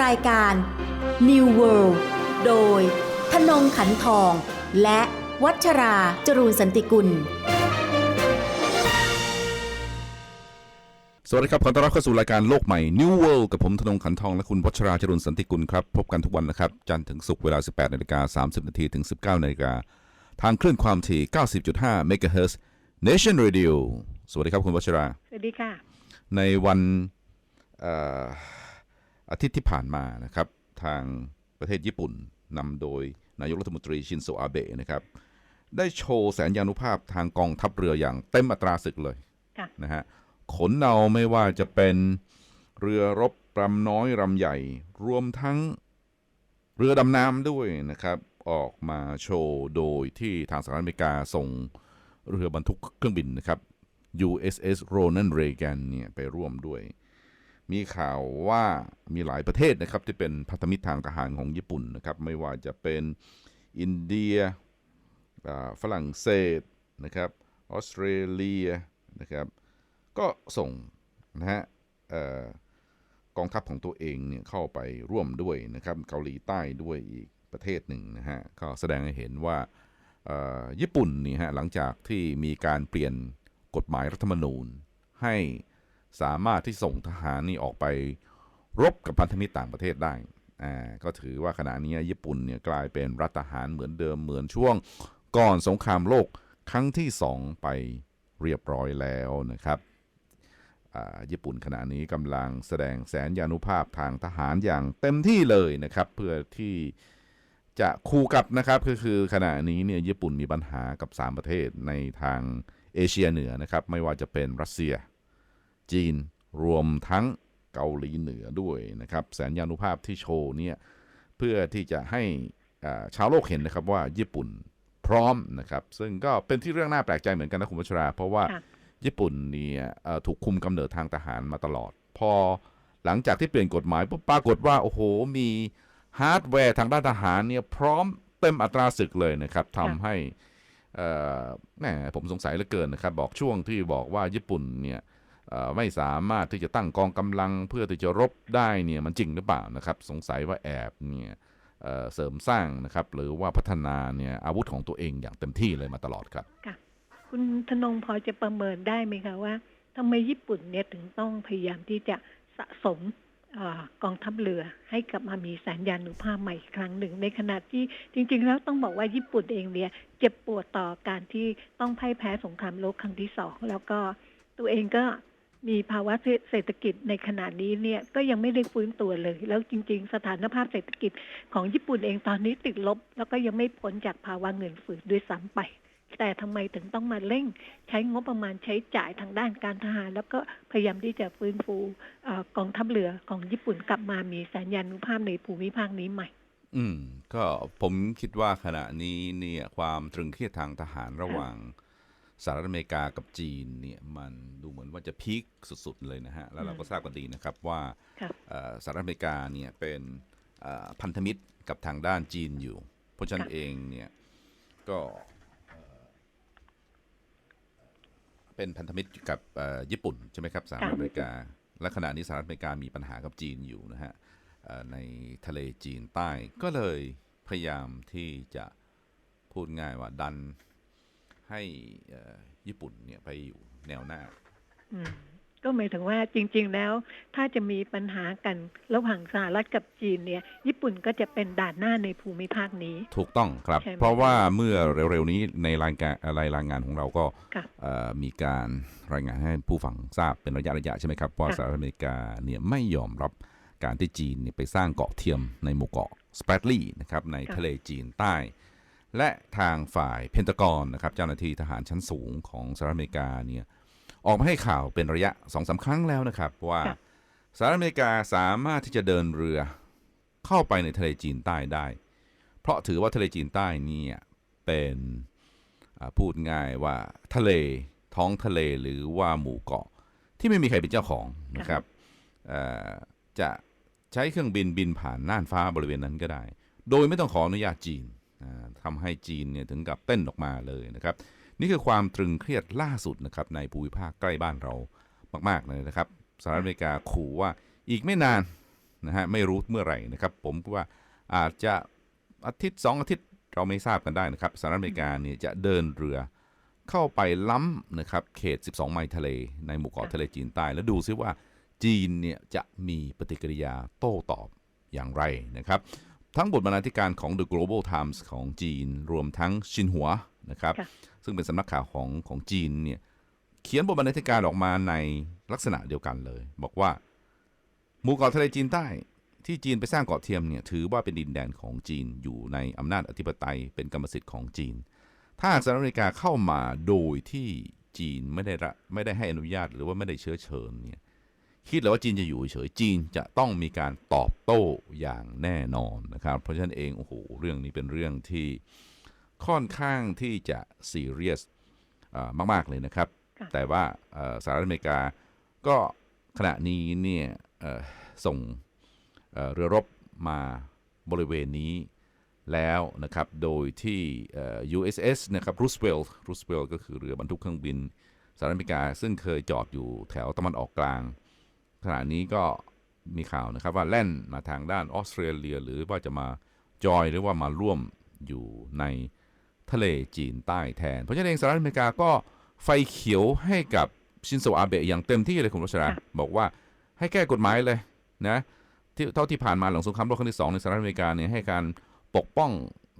รายการ New World โดยธนงขันทอง และวัชราจรูนสันติกุล สวัสดีครับ ขอต้อนรับเข้าสู่รายการโลกใหม่ New World กับผมธนงขันทองและคุณวัชราจรุนสันติกุลครับ พบกันทุกวันนะครับ จันทร์ถึงศุกร์เวลา 18นาฬิกา30นาทีถึง 19นาฬิกาทางคลื่นความถี่ 90.5 MHz Nation Radio สวัสดีครับคุณวัชรา สวัสดีค่ะ ในวันเอ่ออาทิตย์ที่ผ่านมานะครับทางประเทศญี่ปุ่นนำโดยนายกรัฐมนตรีชินโซอาเบะนะครับได้โชว์แสนยานุภาพทางกองทัพเรืออย่างเต็มอัตราศึกเลยค่ะนะฮะขนเอาไม่ว่าจะเป็นเรือรบลำน้อยลำใหญ่ รวมทั้งเรือดำน้ำด้วยนะครับ ออกมาโชว์โดยที่ทางสหรัฐอเมริกาส่งเรือบรรทุกเครื่องบินนะครับ USS Ronald Reagan เนี่ยไปร่วมด้วย มีข่าวว่ามีหลายประเทศนะครับที่เป็นพันธมิตรทางทหารของญี่ปุ่นนะครับไม่ว่าจะเป็นอินเดียฝรั่งเศสนะครับออสเตรเลียนะครับก็ส่งนะฮะกองทัพของตัวเองเนี่ยเข้าไปร่วมด้วยนะครับเกาหลีใต้ด้วยอีกประเทศหนึ่งนะฮะก็แสดงให้เห็นว่าญี่ปุ่นนี่ฮะหลังจากที่มีการเปลี่ยนกฎหมายรัฐธรรมนูญ ให้ สามารถที่ส่งทหารนี่ออกไปรบกับพันธมิตรต่างประเทศได้อ่าก็ถือว่าขณะนี้ญี่ปุ่นเนี่ยกลายเป็นรัฐทหารเหมือนเดิมเหมือนช่วงก่อนสงครามโลกครั้งที่สองไปเรียบร้อยแล้วนะครับญี่ปุ่นขณะนี้กำลังแสดงแสนยานุภาพทางทหารอย่างเต็มที่เลยนะครับ เพื่อที่จะคู่กับนะครับก็คือขณะนี้เนี่ยญี่ปุ่นมีปัญหากับ 3 ประเทศในทางเอเชียเหนือนะครับ ไม่ว่าจะเป็นรัสเซีย จีน รวมทั้งเกาหลีเหนือด้วยนะครับแสนยานุภาพที่โชว์เนี่ยเพื่อที่จะให้อ่าชาวโลกเห็นนะครับว่าญี่ปุ่นพร้อมนะครับซึ่งก็เป็นที่เรื่องน่าแปลกใจเหมือนกันนะคุณวัชรา เพราะว่าค่ะญี่ปุ่นเนี่ยเอ่อถูกคุมกำเนิดทางทหารมาตลอด พอหลังจากที่เปลี่ยนกฎหมายปุ๊บปรากฏว่า โอ้โห มีฮาร์ดแวร์ทางด้านทหารเนี่ยพร้อมเต็มอัตราศึกเลยนะครับทำให้เอ่อแหมผมสงสัยเหลือเกินนะครับ บอกช่วงที่บอกว่าญี่ปุ่นเนี่ยเอ่อ ไม่สามารถที่จะตั้งกองกำลังเพื่อที่จะรบได้เนี่ยมันจริงหรือเปล่านะครับ สงสัยว่าแอบเนี่ยเเสริมสร้างนะครับ หรือว่าพัฒนาเนี่ยอาวุธของตัวเองอย่างเต็มที่เลยมาตลอดครับคุณธนงพอจะประเมินได้ไหมคะว่าทำไมญี่ปุ่นเนี่ยถึงต้องพยายามที่จะสะสมอกองทัพเรือให้กลับมามีแสนยานุภาพใหม่อีกครั้งหนึ่ง ในขณะที่จริง ๆ แล้วต้องบอกว่าญี่ปุ่นเองเนี่ยเจ็บปวดต่อการที่ต้องพ่ายแพ้สงครามโลกครั้งที่สองแล้วก็ตัวเองก็ มีภาวะเศรษฐกิจในขณะนี้เนี่ยก็ยังไม่ได้ฟื้นตัวเลย แล้วจริง ๆ สถานภาพเศรษฐกิจของญี่ปุ่นเองตอนนี้ติดลบ แล้วก็ยังไม่พ้นจากภาวะเงินฝืดด้วยซ้ำไป แต่ทำไมถึงต้องมาเร่ง ใช้งบประมาณใช้จ่ายทางด้านการทหาร แล้วก็พยายามที่จะฟื้นฟูกองทัพเรือของญี่ปุ่นกลับมามีสัญญานุภาพในภูมิภาคนี้ใหม่อืม ก็ผมคิดว่าขณะนี้เนี่ยความตรึงเครียดทางทหารระหว่าง สหรัฐอเมริกากับจีนเนี่ยมันดูเหมือนว่าจะพีคสุดๆเลยนะฮะ แล้วเราก็ทราบกันดีนะครับว่าค่ะเอ่อสหรัฐอเมริกาเนี่ยเป็นเอ่อพันธมิตรกับทางด้านจีนอยู่ เพราะฉะนั้นค่ะเองเนี่ยก็เอ่อเป็นพันธมิตรกับเอ่อญี่ปุ่นใช่ไหมครับสหรัฐอเมริกา และขณะนี้สหรัฐอเมริกามีปัญหากับจีนอยู่นะฮะเอ่อในทะเลจีนใต้ก็เลยพยายามที่จะพูดง่ายว่าดัน ให้เอ่อญี่ปุ่นเนี่ยไปอยู่แนวหน้าอืมก็หมายถึงว่าจริง ๆ แล้ว ถ้าจะมีปัญหากันระหว่างสหรัฐกับจีนเนี่ย ญี่ปุ่นก็จะเป็นด่านหน้าในภูมิภาคนี้ ถูกต้องครับใช่ไหมเพราะว่าเมื่อเร็วๆนี้ในรายการรายรายงานของเราก็ค่ะเอ่อมีการรายงานให้ผู้ฟังทราบเป็นระยะระยะๆใช่ไหมครับว่าค่ะสหรัฐอเมริกาเนี่ยไม่ยอมรับการที่จีนเนี่ยไปสร้างเกาะเทียมในหมู่เกาะสเปรดลีย์นะครับในทะเลจีนใต้ และทางฝ่ายเพนตากอนนะครับเจ้าหน้าที่ทหารชั้นสูงของสหรัฐอเมริกาเนี่ยออกมาให้ข่าวเป็นระยะสองสาครั้งแล้วนะครับ ว่าสหรัฐอเมริกาสามารถที่จะเดินเรือเข้าไปในทะเลจีนใต้ได้ เพราะถือว่าทะเลจีนใต้นี่เป็นพูดง่ายว่าทะเลท้องทะเลหรือว่าหมู่เกาะที่ไม่มีใครเป็นเจ้าของนะครับจะใช้เครื่องบินบินผ่านน่านฟ้าบริเวณนั้นก็ได้ โดยไม่ต้องขออนุญาตจีน ทำให้จีนเนี่ยถึงกับเต้นออกมาเลยนะครับ นี่คือความตรึงเครียดล่าสุดนะครับในภูมิภาคใกล้บ้านเรามากๆเลยนะครับสหรัฐอเมริกาขู่ว่าอีกไม่นานนะฮะไม่รู้เมื่อไหร่นะครับ ผมว่าอาจจะอาทิตย์สองอาทิตย์เราไม่ทราบกันได้นะครับสหรัฐอเมริกาเนี่ยจะเดินเรือเข้าไปล้ำนะครับเขต 12 ไมล์ทะเลในหมู่เกาะทะเลจีนใต้แล้วดูซิว่าจีนเนี่ยจะมีปฏิกิริยาโต้ตอบอย่างไรนะครับ ทั้งบทบรรณาธิการของ The Global Times ของจีน รวมทั้งชินหัวนะครับค่ะซึ่งเป็นสำนักข่าวของของจีนเนี่ยเขียนบทบรรณาธิการออกมาในลักษณะเดียวกันเลย บอกว่าหมู่เกาะทะเลจีนใต้ที่จีนไปสร้างเกาะเทียมเนี่ยถือว่าเป็นดินแดนของจีนอยู่ในอำนาจอธิปไตยเป็นกรรมสิทธิ์ของจีน ถ้าหากสหรัฐอเมริกาเข้ามาโดยที่จีนไม่ได้ระไม่ได้ให้อนุญาตหรือว่าไม่ได้เชื้อเชิญเนี่ย คิดเลยว่าจีนจะอยู่เฉยๆจีนจะต้องมีการตอบโต้อย่างแน่นอนนะครับ เพราะฉะนั้นเองโอ้โหเรื่องนี้เป็นเรื่องที่ค่อนข้างที่จะซีเรียสมาก ๆ เลยนะครับค่ะแต่ว่าเอ่อสหรัฐอเมริกาก็ขณะนี้เนี่ยเอ่อส่งเอ่อเรือรบมาบริเวณนี้แล้วนะครับ โดยที่เอ่อ USS นะครับ Roosevelt Roosevelt ก็คือเรือบรรทุกเครื่องบินสหรัฐอเมริกา ซึ่งเคยจอดอยู่แถวตะวันออกกลาง ขณะนี้ก็มีข่าวนะครับว่าแล่นมาทางด้านออสเตรเลีย หรือว่าจะมาจอยหรือว่ามาร่วมอยู่ในทะเลจีนใต้แทน เพราะฉะนั้นเองสหรัฐอเมริกาก็ไฟเขียวให้กับชินโซอาเบะอย่างเต็มที่เลยคุณวัชราค่ะบอกว่าให้แก้กฎหมายเลยนะที่เท่าที่ผ่านมาหลังสงครามโลกครั้งที่สองในสหรัฐอเมริกาเนี่ยให้การปกป้อง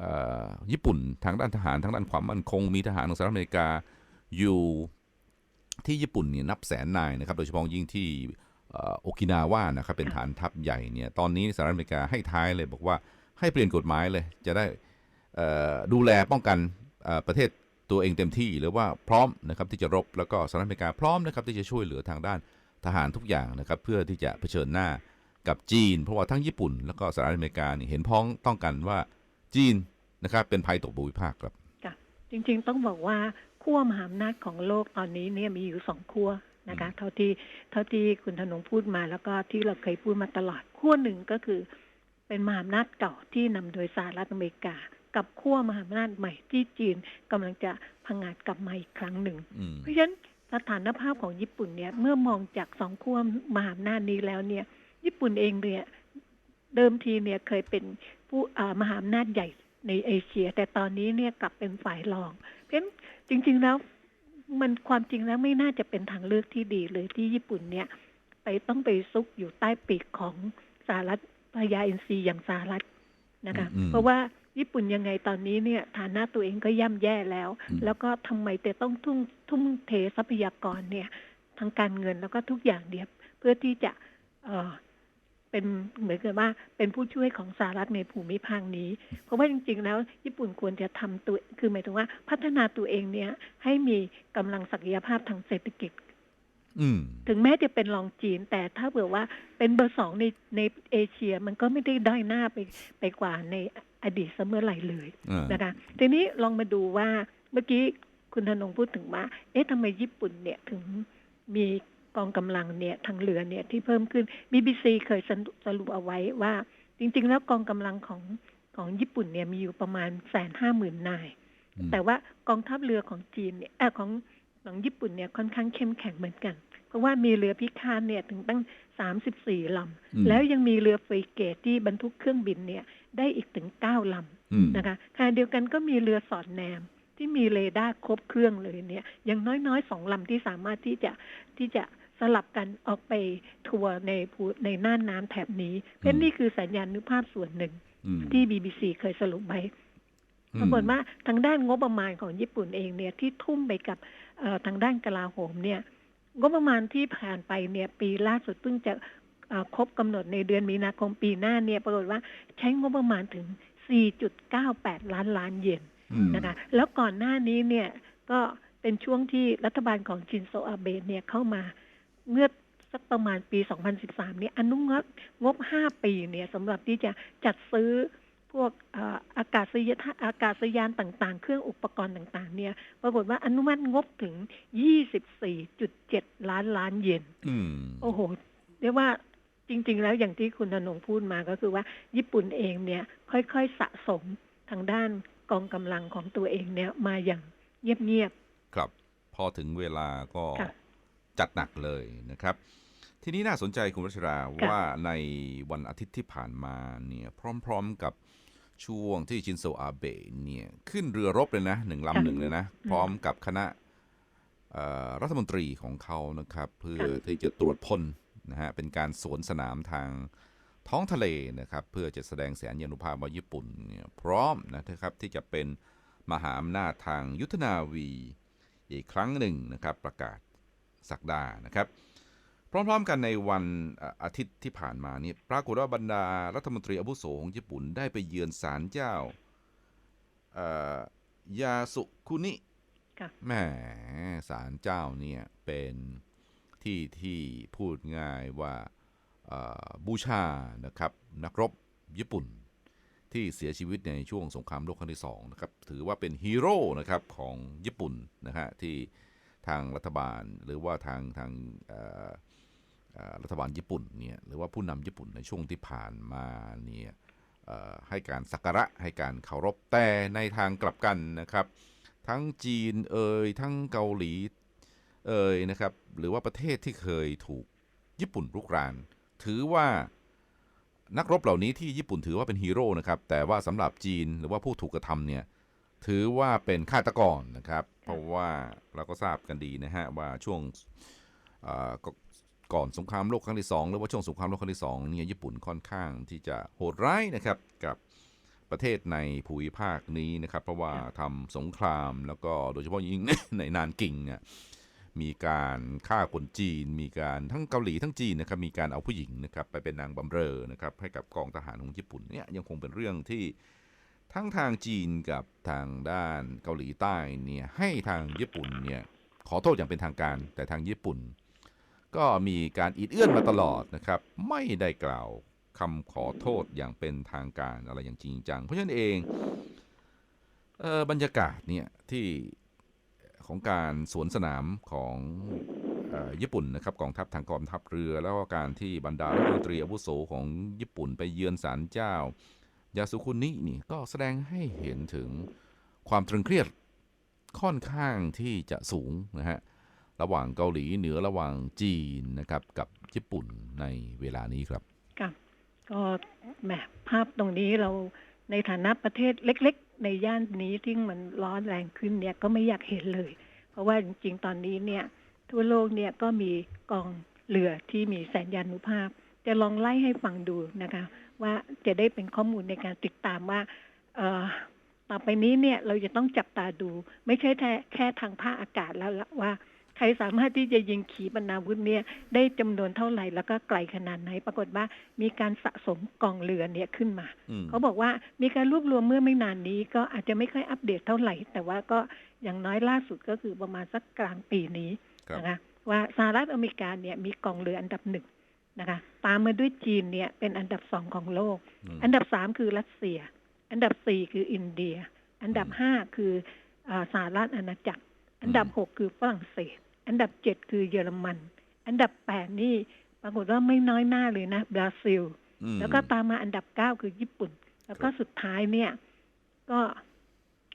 เออญี่ปุ่นทางด้านทหารทางด้านความมั่นคง มีทหารของสหรัฐอเมริกาอยู่ที่ญี่ปุ่นเนี่ยนับแสนนายนะครับ โดยเฉพาะยิ่งที่เอ่อ โอกินาว่านะครับเป็นฐานทัพใหญ่เนี่ยตอนนี้สหรัฐอเมริกาให้ท้ายเลยบอกว่าให้เปลี่ยนกฎหมายเลย จะได้เอ่อดูแลป้องกันเอ่อประเทศตัวเองเต็มที่หรือว่าพร้อมนะครับที่จะรบแล้วก็สหรัฐอเมริกาพร้อมนะครับที่จะช่วยเหลือทางด้านทหารทุกอย่างนะครับเพื่อที่จะเผชิญหน้ากับจีน เพราะว่าทั้งญี่ปุ่น แล้วก็สหรัฐอเมริกาเนี่ยเห็นพ้องต้องกันว่าจีนนะครับเป็นภัยต่อภูมิภาคครับจริงๆต้องบอกว่าขั้วมหาอำนาจของโลกตอนนี้เนี่ยมีอยู่สองขั้ว นะคะ เท่าที่เท่าที่คุณธนงพูดมาแล้วก็ที่เราเคยพูดมาตลอดขั้วหนึ่งก็คือ เป็นมหาอำนาจเก่าที่นำโดยสหรัฐอเมริกา กับขั้วมหาอำนาจใหม่ที่จีนกำลังจะพังงาดกลับมาอีกครั้งหนึ่งอืมเพราะฉะนั้นสถานภาพของญี่ปุ่นเนี่ยเมื่อมองจากสองขั้วมหาอำนาจนี้แล้วเนี่ย ญี่ปุ่นเองเนี่ยเดิมทีเนี่ยเคยเป็นผู้อ่ามหาอำนาจใหญ่ในเอเชีย แต่ตอนนี้เนี่ยกลับเป็นฝ่ายรอง เพราะฉะนั้นจริง ๆ แล้ว มันความจริงแล้วไม่น่าจะเป็นทางเลือกที่ดีเลยที่ญี่ปุ่นเนี่ย ไปต้องไปซุกอยู่ใต้ปีกของสหรัฐพญาอินทรีอย่างสหรัฐนะคะอืมเพราะว่าญี่ปุ่นยังไงตอนนี้เนี่ยฐานะตัวเองก็ย่ำแย่แล้วอืมแล้วก็ทำไมแต่ต้องทุ่มทุ่มเททรัพยากรเนี่ย ทางการเงินแล้วก็ทุกอย่างเนี่ยเพื่อที่จะ เอ่อเป็นเหมือนกับว่าเป็นผู้ช่วยของสหรัฐในภูมิภาคนี้ เพราะว่าจริง ๆ แล้ว ญี่ปุ่นควรจะทำตัวคือหมายถึงว่าพัฒนาตัวเองเนี่ย ให้มีกำลังศักยภาพทางเศรษฐกิจอืมถึงแม้จะเป็นรองจีน แต่ถ้าเผื่อว่าเป็นเบอร์สองในในเอเชียมันก็ไม่ได้ด้อยหน้าไปไปกว่าในอดีตเสมอไหร่เลยอ่านะคะทีนี้ลองมาดูว่าเมื่อกี้คุณธนงพูดถึงว่า เอ๊ะทำไมญี่ปุ่นเนี่ยถึงมี กองกำลังเนี่ยทางเรือเนี่ยที่เพิ่มขึ้น BBC เคยสรุปสรุปเอาไว้ว่า จริง ๆ แล้วกองกำลังของของญี่ปุ่นเนี่ยมีอยู่ประมาณแสนห้าหมื่นนายอืมแต่ว่ากองทัพเรือของจีนเนี่ยเออของของญี่ปุ่นเนี่ยค่อนข้างเข้มแข็งเหมือนกัน เพราะว่ามีเรือพิฆาตเนี่ยถึงตั้งสามสิบสี่ลอืมำแล้วยังมีเรือฟรีเกตที่บรรทุกเครื่องบินเนี่ยได้อีกถึงเก้าลำอืมนะคะขณะเดียวกันก็มีเรือสอดแนมที่มีเรดาร์ครบเครื่องเลยเนี่ย อย่างน้อยๆสองลำที่สามารถที่จะที่จะ สลับกันออกไปทัวร์ในภูในน่านน้ำแถบนี้ เพราะฉะนั้นนี่คือสัญญาณุภาพส่วนหนึ่งอืมที่ BBC เคยสรุปไว้ปรากฏว่าทางด้านงบประมาณของญี่ปุ่นเองเนี่ยที่ทุ่มไปกับเอ่อทางด้านกลาโหมเนี่ยงบประมาณที่ผ่านไปเนี่ยปีล่าสุดเพิ่งจะเอ่อครบกำหนดในเดือนมีนาคมปีหน้าเนี่ยปรากฏว่าใช้งบประมาณถึง 4.98 ล้านล้านเยนอืมนะคะแล้วก่อนหน้านี้เนี่ยก็เป็นช่วงที่รัฐบาลของชินโซอาเบะเนี่ยเข้ามา เมื่อสักประมาณปี 2013 เนี่ยอนุมัติงบ 5 ปีเนี่ยสำหรับที่จะจัดซื้อพวกเอ่ออากาศยานอากาศยานต่างๆ เครื่องอุปกรณ์ต่างๆ เนี่ย ปรากฏว่าอนุมัติงบถึง 24.7 ล้านล้านเยนอืมโอ้โห เรียกว่าจริง ๆ แล้วอย่างที่คุณธนงพูดมาก็คือว่าญี่ปุ่นเองเนี่ย ค่อยๆสะสมทางด้านกองกำลังของตัวเองเนี่ยมาอย่างเงียบครับ พอถึงเวลาก็ค่ะ จัดหนักเลยนะครับ ทีนี้น่าสนใจคุณรัชราค่ะว่าในวันอาทิตย์ที่ผ่านมาเนี่ยพร้อมๆกับช่วงที่ชินโซอาเบะเนี่ยขึ้นเรือรบเลยนะหนึ่งลำหนึ่งเลยนะ พร้อมกับคณะเอ่อรัฐมนตรีของเขานะครับ เพื่อที่จะตรวจพลนะฮะเป็นการสวนสนามทางท้องทะเลนะครับ เพื่อจะแสดงแสนยานุภาพว่าญี่ปุ่นเนี่ยพร้อมนะครับที่จะเป็นมหาอำนาจทางยุทธนาวีอีกครั้งหนึ่งนะครับ ประกาศ สักดานะครับ พร้อมๆกันในวันอะอาทิตย์ที่ผ่านมานี่ปรากฏว่าบรรดารัฐมนตรีอาวุโสของญี่ปุ่นได้ไปเยือนศาลเจ้าเอ่อยาสุคุนิค่ะแหมศาลเจ้าเนี่ยเป็นที่ที่พูดง่ายว่าเอ่อบูชานะครับนักรบญี่ปุ่นที่เสียชีวิตในช่วงสงครามโลกครั้งที่สองนะครับถือว่าเป็นฮีโร่นะครับของญี่ปุ่นนะฮะที่ ทางรัฐบาล หรือว่าทางทางรัฐบาลญี่ปุ่นเนี่ยหรือว่าผู้นำญี่ปุ่นในช่วงที่ผ่านมาเนี่ยให้การสักการะให้การเคารพแต่ในทางกลับกันนะครับ ทั้งจีนเอ่ยทั้งเกาหลีเอ่ยนะครับหรือว่าประเทศที่เคยถูกญี่ปุ่นรุกราน ถือว่านักรบเหล่านี้ที่ญี่ปุ่นถือว่าเป็นฮีโร่นะครับแต่ว่าสำหรับจีนหรือว่าผู้ถูกกระทำเนี่ยถือว่าเป็นฆาตกรนะครับ เพราะว่าเราก็ทราบกันดีนะฮะว่าช่วงก่อนสงครามโลกครั้งที่สองหรือว่าช่วงสงครามโลกครั้งที่สองเนี่ยญี่ปุ่นค่อนข้างที่จะโหดร้ายนะครับกับประเทศในภูมิภาคนี้นะครับ เพราะว่าทำสงครามแล้วก็โดยเฉพาะยิ่งในนานกิ่งเนี่ยมีการฆ่าคนจีน มีการทั้งเกาหลีทั้งจีนนะครับมีการเอาผู้หญิงนะครับไปเป็นนางบำเรอนะครับให้กับกองทหารของญี่ปุ่นเนี่ยยังคงเป็นเรื่องที่ ทั้งทางจีนกับทางด้านเกาหลีใต้เนี่ยให้ทางญี่ปุ่นเนี่ยขอโทษอย่างเป็นทางการ แต่ทางญี่ปุ่น ก็มีการอีดเอื้อนมาตลอดนะครับ ไม่ได้กล่าวคำขอโทษอย่างเป็นทางการอะไรอย่างจริงจัง เพราะฉะนั้นเองเออบรรยากาศเนี่ยที่ของการสวนสนามของออญี่ปุ่นนะครับกองทัพทางกองทัพเรือ แล้วก็การที่บรรดารัฐมนตรีอาวุโสของญี่ปุ่นไปเยือนศาลเจ้า ยาสุคุนินี่ก็แสดงให้เห็นถึงความตรึงเครียดค่อนข้างที่จะสูงนะฮะระหว่างเกาหลีเหนือระหว่างจีนนะครับกับญี่ปุ่นในเวลานี้ครับค่ะก็แหมภาพตรงนี้เราในฐานะประเทศเล็ก ๆ ในย่านนี้ที่มันร้อนแรงขึ้นเนี่ยก็ไม่อยากเห็นเลย เพราะว่าจริงๆตอนนี้เนี่ยทั่วโลกเนี่ยก็มีกองเรือที่มีแสนยานุภาพ จะลองไล่ให้ฟังดูนะคะ ว่าจะได้เป็นข้อมูลในการติดตามว่าเอ่อต่อไปนี้เนี่ยเราจะต้องจับตาดู ไม่ใช่แค่แค่ทางภาคอากาศแล้วละว่าใครสามารถที่จะยิงขีปนาวุธเนี่ยได้จำนวนเท่าไหร่แล้วก็ไกลขนาดไหน ปรากฏว่ามีการสะสมกองเรือเนี่ยขึ้นมาอืมเขาบอกว่ามีการรวบรวมเมื่อไม่นานนี้ ก็อาจจะไม่ค่อยอัปเดตเท่าไหร่ แต่ว่าก็อย่างน้อยล่าสุดก็คือประมาณสักกลางปีนี้ครับนะคะว่าสหรัฐอเมริกาเนี่ยมีกองเรืออันดับหนึ่ง นะคะ ตามมาด้วยจีนเนี่ยเป็นอันดับสองของโลกอืมอันดับสามคือรัสเซีย อันดับสี่คืออินเดีย อันดับอืมห้าคืออาสหรัฐอาณาจักร อันดับอืมหกคือฝรั่งเศส อันดับเจ็ดคือเยอรมัน อันดับแปดนี่ปรากฏว่าไม่น้อยหน้าเลยนะบราซิลอืมแล้วก็ตามมาอันดับเก้าคือญี่ปุ่น แล้วก็ครับสุดท้ายเนี่ย ก็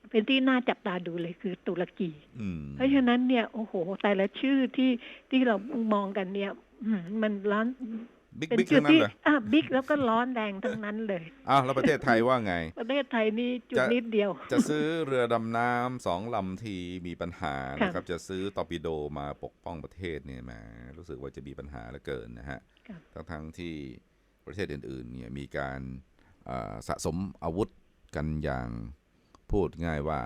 เป็นที่น่าจับตาดูเลยคือตุรกีอืมเพราะฉะนั้นเนี่ยโอ้โหแต่ละชื่อที่ที่เรามองกันเนี่ยอืมมันร้อนบิ๊กเป็นบิ๊กจุดทั้งนั้นที่เลยอะบิ๊กแล้วก็ร้อนแรงทั้งนั้นเลยอ้าวแล้วประเทศไทยว่าไง ประเทศไทยนี่จุดจะนิดเดียว จะซื้อเรือดำน้ำสองลำทีมีปัญหานะครับ จะซื้อตอร์ปิโดมาปกป้องประเทศเนี่ยแหมรู้สึกว่าจะมีปัญหาเหลือเกินนะฮะครับทั้งทั้งๆที่ประเทศอื่นๆเนี่ยมีการเอ่อสะสมอาวุธกันอย่าง พูดง่ายว่า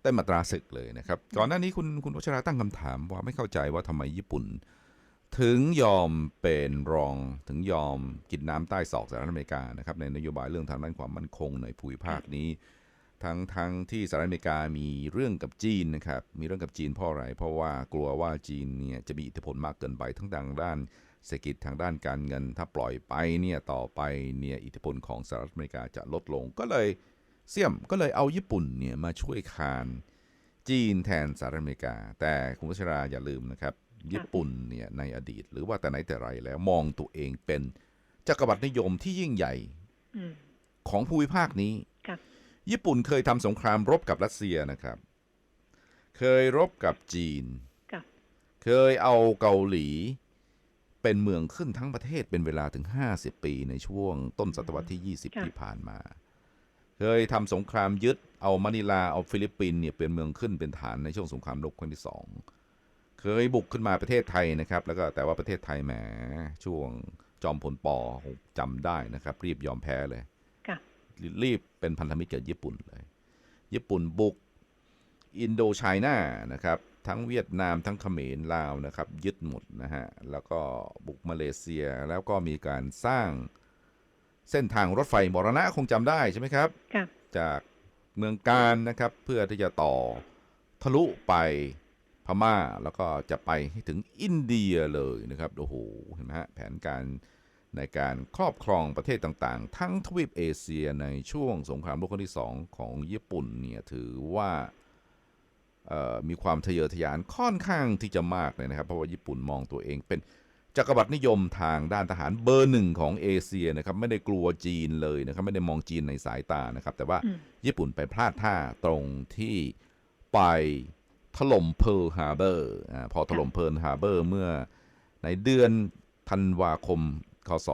เต้มาตราศึกเลยนะครับ ก่อนหน้านี้คุณคุณวชราตั้งคำถามว่าไม่เข้าใจว่าทำไมญี่ปุ่น ถึงยอมเป็นรองถึงยอมกินน้ำใต้ศอกสหรัฐอเมริกานะครับในนโยบายเรื่องทางด้านความมั่นคงในภูมิภาคนี้ ทั้งทั้งที่สหรัฐอเมริกามีเรื่องกับจีนนะครับมีเรื่องกับจีนเพราะอะไร เพราะว่ากลัวว่าจีนเนี่ยจะมีอิทธิพลมากเกินไปทั้งทางด้านเศรษฐกิจทางด้านการเงิน ถ้าปล่อยไปเนี่ยต่อไปเนี่ยอิทธิพลของสหรัฐอเมริกาจะลดลงก็เลย เสี่ยมก็เลยเอาญี่ปุ่นเนี่ยมาช่วยคานจีนแทนสหรัฐอเมริกา แต่คุณวัชราอย่าลืมนะครับ ญี่ปุ่นเนี่ยในอดีต หรือว่าแต่ไหนแต่ไรแล้วมองตัวเองเป็นจักรวรรดินิยมที่ยิ่งใหญ่อืมของภูมิภาคนี้ครับญี่ปุ่นเคยทำสงครามรบกับรัสเซียนะครับ เคยรบกับจีนครับเคยเอาเกาหลีเป็นเมืองขึ้นทั้งประเทศเป็นเวลาถึง 50 ปีในช่วงต้นศตวรรษที่ 20ค่ะที่ผ่านมา เคยทำสงครามยึดเอามะนิลาเอาฟิลิปปินส์เนี่ยเป็นเมืองขึ้นเป็นฐานในช่วงสงครามโลกครั้งที่สองเคยบุกขึ้นมาประเทศไทยนะครับ แล้วก็แต่ว่าประเทศไทยแหมช่วงจอมพลปอคงจำได้นะครับ รีบยอมแพ้เลยค่ะรีบเป็นพันธมิตรกับญี่ปุ่นเลย ญี่ปุ่นบุกอินโดไชน่านะครับ ทั้งเวียดนามทั้งเขมรลาวนะครับ ยึดหมดนะฮะแล้วก็บุกมาเลเซียแล้วก็มีการสร้าง เส้นทางรถไฟมรณะคงจำได้ใช่ไหมครับ ค่ะ จากเมืองการนะครับเพื่อที่จะต่อทะลุไปพม่าแล้วก็จะไปให้ถึงอินเดียเลยนะครับโอ้โหเห็นไหมฮะแผนการในการครอบครองประเทศต่างๆ ทั้งทวีปเอเชียในช่วงสงครามโลกครั้งที่สองของญี่ปุ่นเนี่ยถือว่าเอ่อมีความทะเยอทะยานค่อนข้างที่จะมากเลยนะครับ เพราะว่าญี่ปุ่นมองตัวเองเป็น จักรวรรดินิยมทางด้านทหารเบอร์หนึ่งของเอเชียนะครับไม่ได้กลัวจีนเลยนะครับไม่ได้มองจีนในสายตานะครับ แต่ว่าอืมญี่ปุ่นไปพลาดท่าตรงที่ไปถล่มเพิร์ลฮาร์เบอร์อ่าพอถล่มเพิร์ลฮาร์เบอร์เมื่อในเดือนธันวาคมคศ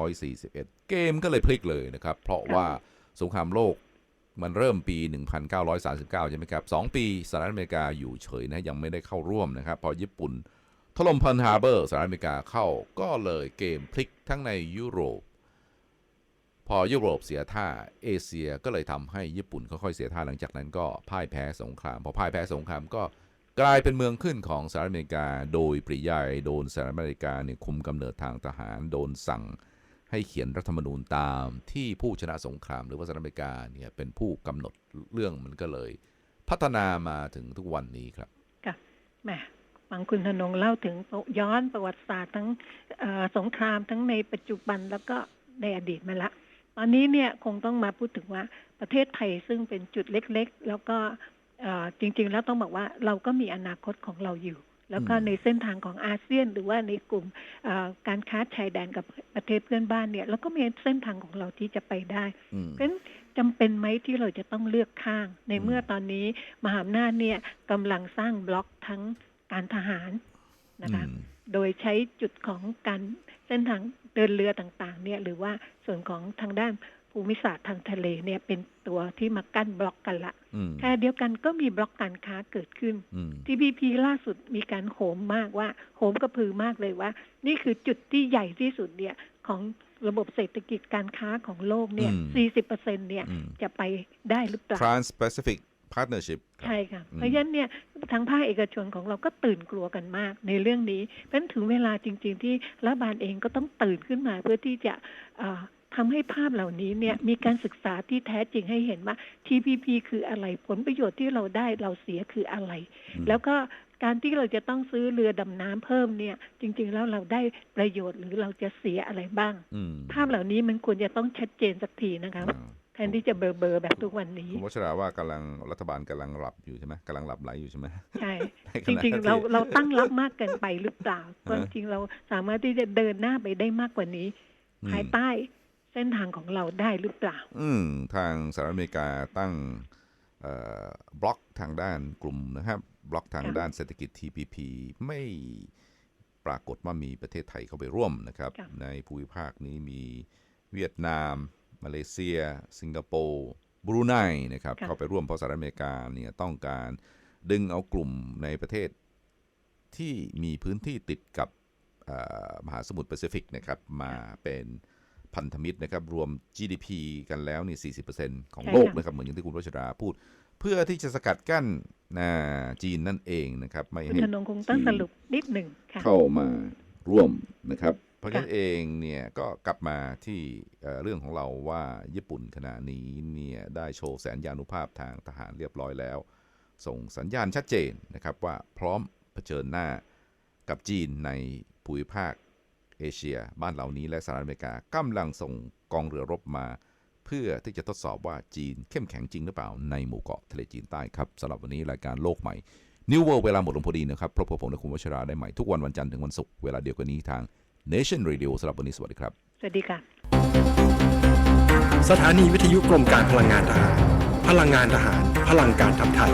1941 เกมก็เลยพลิกเลยนะครับ เพราะว่าสงครามโลกมันเริ่มปี 1939 ใช่ไหมครับสองปีสหรัฐอเมริกาอยู่เฉยนะยังไม่ได้เข้าร่วมนะครับ พอญี่ปุ่น ถล่มเพิร์ฮาร์เบอร์สหรัฐอเมริกาเข้าก็เลยเกมพลิกทั้งในยุโรป พอยุโรปเสียท่าเอเชียก็เลยทำให้ญี่ปุ่นค่อยๆเสียท่าหลังจากนั้นก็พ่ายแพ้สงคราม พอพ่ายแพ้สงครามก็กลายเป็นเมืองขึ้นของสหรัฐอเมริกา โดยปริยายโดนสหรัฐอเมริกาเนี่ยคุมกำเนิดทางทหารโดนสั่งให้เขียนรัฐธรรมนูญตามที่ผู้ชนะสงครามหรือว่าสหรัฐอเมริกาเนี่ยเป็นผู้กำหนดเรื่องมันก็เลย พัฒนามาถึงทุกวันนี้ครับค่ะแหม ฟังคุณธนงเล่าถึงย้อนประวัติศาสตร์ทั้งเอ่อสงครามทั้งในปัจจุบันแล้วก็ในอดีตมาละ ตอนนี้เนี่ยคงต้องมาพูดถึงว่าประเทศไทยซึ่งเป็นจุดเล็ก ๆ แล้วก็เอ่อจริง ๆ แล้วต้องบอกว่าเราก็มีอนาคตของเราอยู่ แล้วก็อืมในเส้นทางของอาเซียน หรือว่าในกลุ่มเอ่อการค้าชายแดนกับประเทศเพื่อนบ้านเนี่ยเราก็มีเส้นทางของเราที่จะไปได้อืมเพราะฉะนั้นจำเป็นไหมที่เราจะต้องเลือกข้าง ในเมื่อตอนนี้มหาอำนาจเนี่ยกำลังสร้างบล็อกทั้ง การทหารนะคะอืมโดยใช้จุดของการเส้นทางเดินเรือต่างๆ เนี่ยหรือว่าส่วนของทางด้านภูมิศาสตร์ทางทะเลเนี่ยเป็นตัวที่มากั้นบล็อกกันละอืมแค่เดียวกันก็มีบล็อกการค้าเกิดขึ้นอืม TPP ล่าสุดมีการโหมมากว่าโหมกระพือมากเลยว่า นี่คือจุดที่ใหญ่ที่สุดเนี่ยของระบบเศรษฐกิจการค้าของโลกเนี่ยอืม40เปอร์เซ็นเนี่ยอืมจะไปได้หรือเปล่า Trans-Pacific Partnership ครับใช่ค่ะอืมเพราะฉะนั้นเนี่ยทางภาคเอกชนของเราก็ตื่นกลัวกันมากในเรื่องนี้เพราะฉะนั้นถึงเวลาจริง ๆ ที่รัฐบาลเองก็ต้องตื่นขึ้นมาเพื่อที่จะเอ่อทำให้ภาพเหล่านี้เนี่ยมีการศึกษาที่แท้จริงให้เห็นว่า TPP คืออะไรผลประโยชน์ที่เราได้เราเสียคืออะไรอืมแล้วก็การที่เราจะต้องซื้อเรือดำน้ำเพิ่มเนี่ย จริง ๆ แล้วเราได้ประโยชน์หรือเราจะเสียอะไรบ้างอืมภาพเหล่านี้มันควรจะต้องชัดเจนสักทีนะคะอ่าแท นที่จะเบอร์เบอร์ๆแบบทุกวันนี้คุณวัชราว่ากำลังรัฐบาลกำลังหลับอยู่ใช่ไหมกำลังหลับไหลอยู่ใช่ไหมใช่ในขจณะริงที่ๆเราเราตั้งรับมากเกินไปหรือเปล่าฮะจริงๆเราสามารถที่จะเดินหน้าไปได้มากกว่านี้อืมภายใต้เส้นทางของเราได้หรือเปล่า อืมทางสหรัฐอเมริกาตั้งเอ่อบล็อกทางด้านกลุ่มนะครับ บล็อกทางค่ะด้านเศรษฐกิจ TPP ไม่ปรากฏว่ามีประเทศไทยเข้าไปร่วมนะครับค่ะในภูมิภาคนี้มีเวียดนาม มาเลเซีย สิงคโปร์บรูไนนะครับค่ะเข้าไปร่วมเพราะสหรัฐอเมริกาเนี่ยต้องการดึงเอากลุ่มในประเทศที่มีพื้นที่ติดกับเอ่อมหาสมุทรแปซิฟิกนะครับมาเป็นพันธมิตรนะครับรวม GDP กันแล้วนี่ 40%ของใช่โลกค่ะนะครับเหมือนอย่างที่คุณวัชราพูด เพื่อที่จะสกัดกั้นนะจีนนั่นเองนะครับ ไม่คุณให้ธนงคงต้องสรุปนิดหนึ่งค่ะเข้ามาร่วมนะครับ เพราะฉะนั้นค่ะเองเนี่ยก็กลับมาที่เอ่อเรื่องของเราว่าญี่ปุ่นขณะนี้เนี่ยได้โชว์แสนยานุภาพทางทหารเรียบร้อยแล้ว ส่งสัญญาณชัดเจนนะครับว่าพร้อมเผชิญหน้ากับจีนในภูมิภาคเอเชีย บ้านเหล่านี้และสหรัฐอเมริกากำลังส่งกองเรือรบมาเพื่อที่จะทดสอบว่าจีนเข้มแข็งจริงหรือเปล่าในหมู่เกาะทะเลจีนใต้ครับสำหรับวันนี้รายการโลกใหม่ New World เวลาหมดลงพอดีนะครับพบกับผมและคุณวัชราได้ใหม่ทุกวันวันจันทร์ถึงวันศุกร์เวลาเดียวกันนี้ทาง Nation Radio สำหรับวันนี้สวัสดีครับ สวัสดีค่ะ สถานีวิทยุกรมการพลังงานทหาร พลังงานทหาร พลังการทำไทย